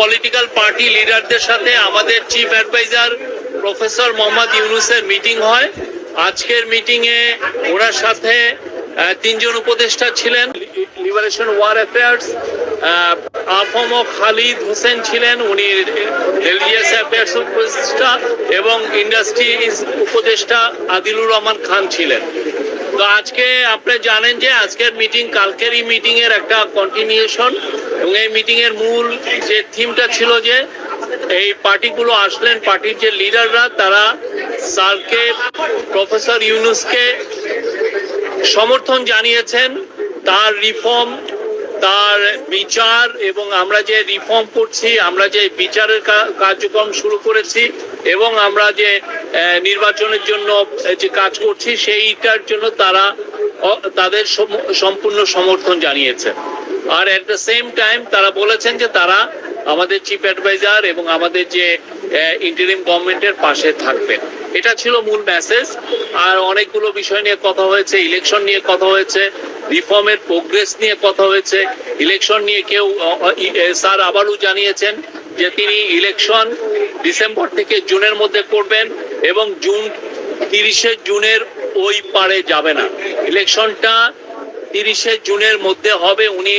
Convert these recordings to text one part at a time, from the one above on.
Political party লিডারদের সাথে আমাদের chief adviser professor Mohammad ইউনুসের মিটিং হয়। আজকের মিটিং এ ওনার সাথে তিনজন উপদেষ্টা ছিলেন। Liberation War Affairs AFM Khalid Hossain ছিলেন, উনি রিলিজিয়াস অ্যাফেয়ার্স উপদেষ্টা এবং ইন্ডাস্ট্রি উপদেষ্টা আদিলুর রহমান খান ছিলেন। তো আজকে আপনি জানেন যে আজকের মিটিং কালকেরই মিটিং এর একটা কন্টিনিউশন এবং এই মিটিং এর মূল যে থিমটা ছিল যে এই পার্টিগুলো আসলেন পার্টির যে লিডাররা তারা স্যারকে প্রফেসর ইউনুসকে সমর্থন জানিয়েছেন। তার রিফর্ম তার বিচার এবং আমরা যে রিফর্ম করছি, আমরা যে বিচারের কার্যক্রম শুরু করেছি এবং আমরা যে নির্বাচনের জন্য যে কাজ করছি, সেইটার জন্য তারা তাদের সম- সম্পূর্ণ সমর্থন জানিয়েছে। আর এট দ্য সেম টাইম তারা বলেছেন যে তারা আমাদের চিফ অ্যাডভাইজার এবং আমাদের যে ইন্টারিম গভর্নমেন্টের পাশে থাকবেন। এটা ছিল মূল মেসেজ আর অনেকগুলো বিষয় নিয়ে কথা হয়েছে ইলেকশন নিয়ে কথা হয়েছে রিফর্মের প্রোগ্রেস নিয়ে কথা হয়েছে। ইলেকশন নিয়ে কেউ স্যার আবারও জানিয়েছেন যে তিনি ইলেকশন ডিসেম্বর থেকে জুনের মধ্যে করবেন এবং জুন তিরিশে জুনের ওই পারে যাবে না। ইলেকশনটা তিরিশে জুনের মধ্যে হবে উনি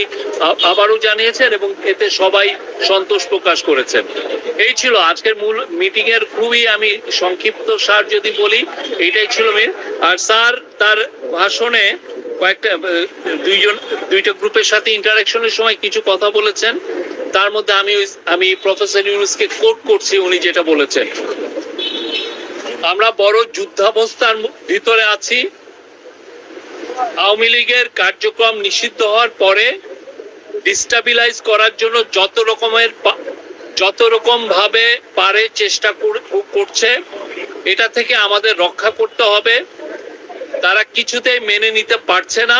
আবারও জানিয়েছেন এবং এতে সবাই সন্তোষ প্রকাশ করেছেন। এই ছিল আজকের মূল মিটিং এর খুবই আমি সংক্ষিপ্ত সার যদি বলি, এইটাই ছিল আর স্যার তার ভাষণে কয়েকটা দুইজন, দুইটা গ্রুপের সাথে ইন্টারাকশনের সময় কিছু কথা বলেছেন। তার মধ্যে আমি আমি প্রফেসর ইউনুসকে কোট করছি, উনি যেটা বলেছেন। আমরা বড় যুদ্ধাবস্থার ভিতরে আছি আওয়ামী লীগের কার্যক্রম নিষিদ্ধ হওয়ার পরে ডিস্টাবিলাইজ করার জন্য যত রকমের যত রকম ভাবে পারে চেষ্টা করছে, এটা থেকে আমাদের রক্ষা করতে হবে। তারা কিছুতেই মেনে নিতে পারছে না।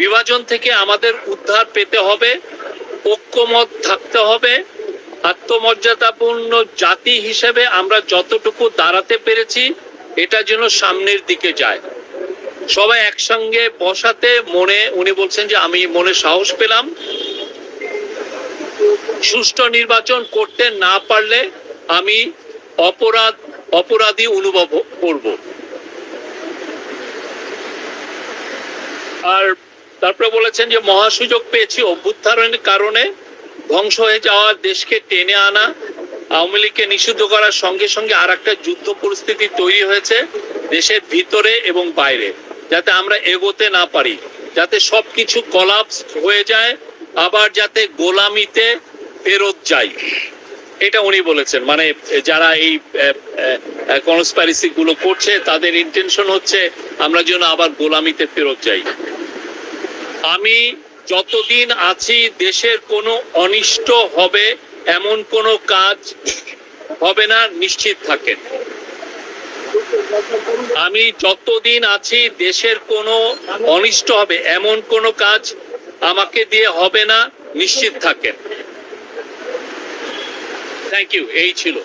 বিভাজন থেকে আমাদের উদ্ধার পেতে হবে, ঐক্যমত থাকতে হবে। আত্মমর্যাদাপূর্ণ জাতি হিসেবে আমরা যতটুকু দাঁড়াতে পেরেছি, এটা যেন সামনের দিকে যায়। সবাই একসঙ্গে বসাতে মনে, উনি বলছেন যে আমি মনে সাহস পেলাম। সুষ্ঠু নির্বাচন করতে না পারলে আমি অপরাধ, অপরাধী অনুভব করব। আর তারপরে বলেছেন যে মহাসুযোগ পেয়েছি অভ্যুত্থানের কারণে ধ্বংস হয়ে যাওয়া দেশকে টেনে আনা। আওয়ামী লীগকে নিষিদ্ধ করার সঙ্গে সঙ্গে আর একটা যুদ্ধ পরিস্থিতি তৈরি হয়েছে দেশের ভিতরে এবং বাইরে। যাতে আমরা এগোতে না পারি, যাতে সবকিছু কলাপস হয়ে যায়, আবার যাতে গোলামিতে ফেরত যাই। এটা উনি বলেছেন। মানে যারা এই কনস্পাইরেসি গুলো করছে, তাদের ইন্টেনশন হচ্ছে আমরা যেন আবার গোলামিতে ফেরত যাই। আমি যতদিন আছি, দেশের কোনো অনিষ্ট হবে, এমন কোনো কাজ হবে না, নিশ্চিত থাকেন। আমি যতদিন আছি, দেশের কোনো অনিষ্ট হবে, এমন কোনো কাজ আমাকে দিয়ে হবে না, নিশ্চিত থাকেন। থ্যাংক ইউ এই ছিল।